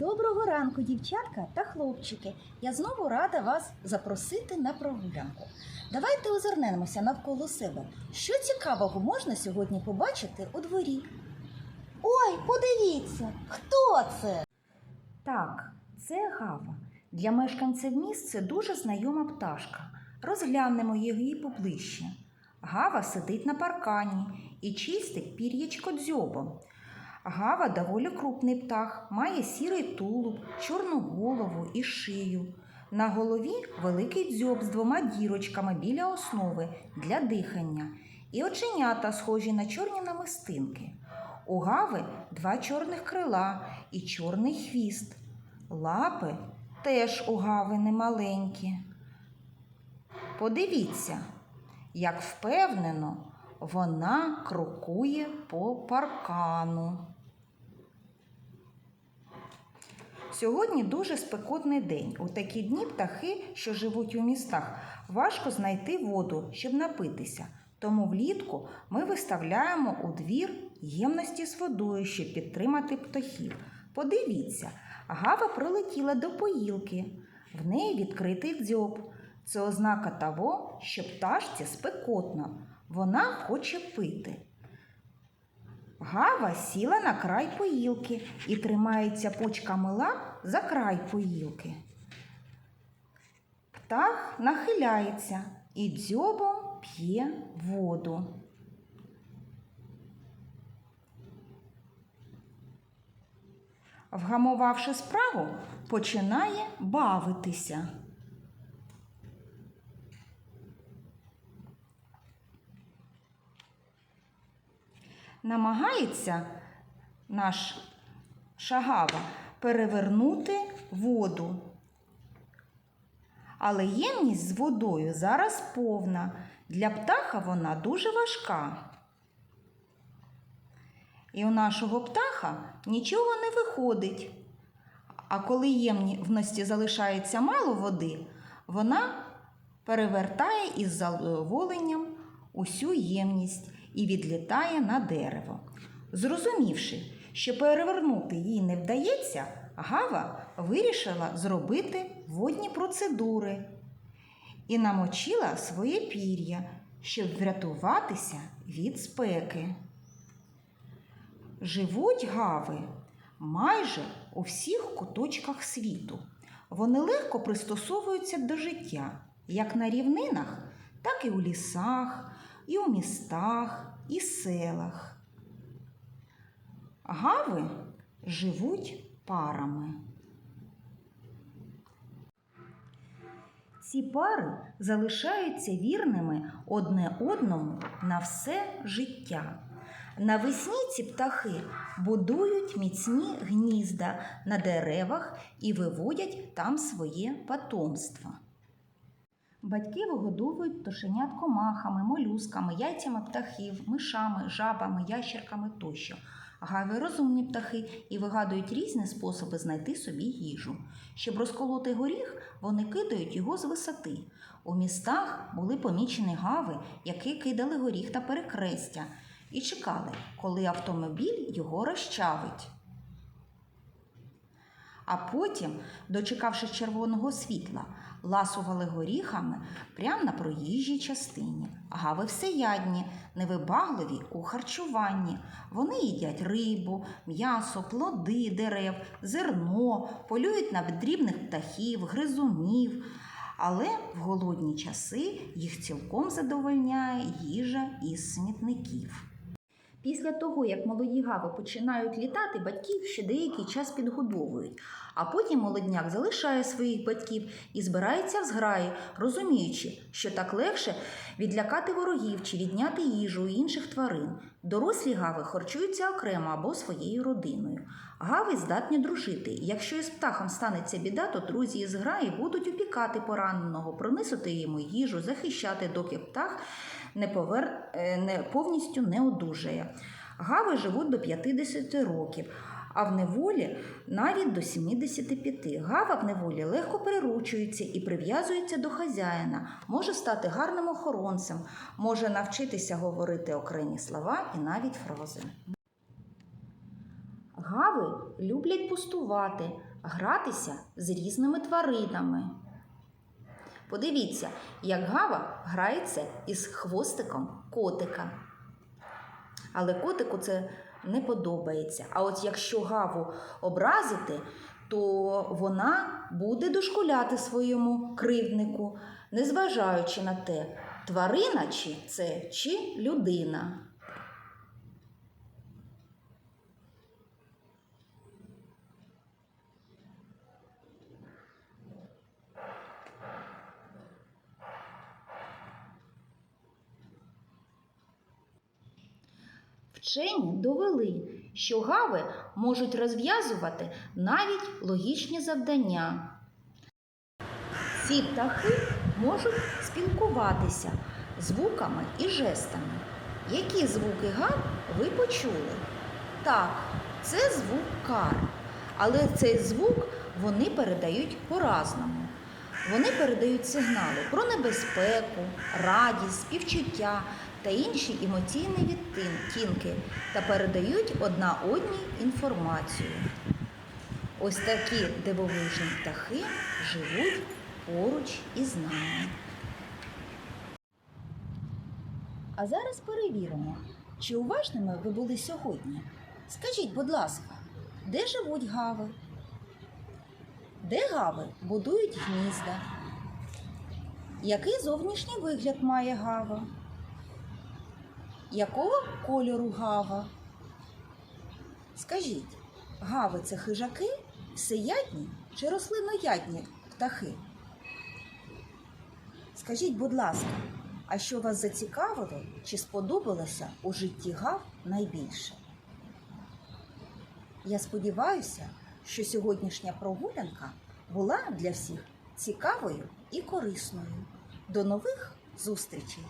Доброго ранку, дівчатка та хлопчики. Я знову рада вас запросити на прогулянку. Давайте озирнемося навколо себе. Що цікавого можна сьогодні побачити у дворі? Ой, подивіться, хто це? Так, це гава. Для мешканців міст це дуже знайома пташка. Розглянемо її поближче. Гава сидить на паркані і чистить пір'ячко дзьобом. Гава доволі крупний птах, має сірий тулуб, чорну голову і шию. На голові великий дзьоб з двома дірочками біля основи для дихання і оченята, схожі на чорні намистинки. У гави два чорних крила і чорний хвіст. Лапи теж у гави немаленькі. Подивіться, як впевнено вона крокує по паркану. Сьогодні дуже спекотний день. У такі дні птахи, що живуть у містах, важко знайти воду, щоб напитися. Тому влітку ми виставляємо у двір ємності з водою, щоб підтримати птахів. Подивіться, гава прилетіла до поїлки. В неї відкритий дзьоб. Це ознака того, що пташці спекотно. Вона хоче пити. Гава сіла на край поїлки і тримається пучками лап за край поїлки. Птах нахиляється і дзьобом п'є воду. Вгамувавши справу, починає бавитися. Намагається наш шагава перевернути воду. Але ємність з водою зараз повна. Для птаха вона дуже важка. І у нашого птаха нічого не виходить. А коли ємності залишається мало води, вона перевертає із задоволенням усю ємність і відлітає на дерево. Зрозумівши, що перевернути їй не вдається, Гава вирішила зробити водні процедури і намочила своє пір'я, щоб врятуватися від спеки. Живуть гави майже у всіх куточках світу. Вони легко пристосовуються до життя як на рівнинах, так і у лісах, і у містах, і селах. Гави живуть парами. Ці пари залишаються вірними одне одному на все життя. Навесні ці птахи будують міцні гнізда на деревах і виводять там своє потомство. Батьки вигодовують пташенят комахами, молюсками, яйцями птахів, мишами, жабами, ящерками тощо. Гави розумні птахи і вигадують різні способи знайти собі їжу. Щоб розколоти горіх, вони кидають його з висоти. У містах були помічені гави, які кидали горіх та перекрестя, і чекали, коли автомобіль його розчавить. А потім, дочекавшись червоного світла, ласували горіхами прямо на проїжджій частині. Гави всеядні, невибагливі у харчуванні. Вони їдять рибу, м'ясо, плоди дерев, зерно, полюють на дрібних птахів, гризунів. Але в голодні часи їх цілком задовольняє їжа із смітників. Після того, як молоді гави починають літати, батьків ще деякий час підгодовують, а потім молодняк залишає своїх батьків і збирається в зграї, розуміючи, що так легше відлякати ворогів чи відняти їжу у інших тварин. Дорослі гави харчуються окремо або своєю родиною. Гави здатні дружити. Якщо із птахом станеться біда, то друзі із зграї будуть опікати пораненого, пронисити йому їжу, захищати, доки птах не, повер... е, не повністю не одужає. Гави живуть до 50 років, а в неволі навіть до 75. Гава в неволі легко переручується і прив'язується до хазяїна, може стати гарним охоронцем, може навчитися говорити окремі слова і навіть фрази. Гави люблять пустувати, гратися з різними тваринами. Подивіться, як гава грається із хвостиком котика. Але котику це не подобається. А от якщо гаву образити, то вона буде дошкуляти своєму кривднику, незважаючи на те, тварина чи це чи людина. Вчені довели, що гави можуть розв'язувати навіть логічні завдання. Ці птахи можуть спілкуватися звуками і жестами. Які звуки гав ви почули? Так, це звук кар. Але цей звук вони передають по-разному. Вони передають сигнали про небезпеку, радість, співчуття та інші емоційні відтінки та передають одна одній інформацію. Ось такі дивовижні птахи живуть поруч із нами. А зараз перевіримо, чи уважними ви були сьогодні. Скажіть, будь ласка, де живуть гави? Де гави будують гнізда? Який зовнішній вигляд має гава? Якого кольору гава? Скажіть, гави це хижаки, всеядні чи рослиноядні птахи? Скажіть, будь ласка, а що вас зацікавило чи сподобалося у житті гав найбільше? Я сподіваюся, що сьогоднішня прогулянка була для всіх цікавою і корисною. До нових зустрічей!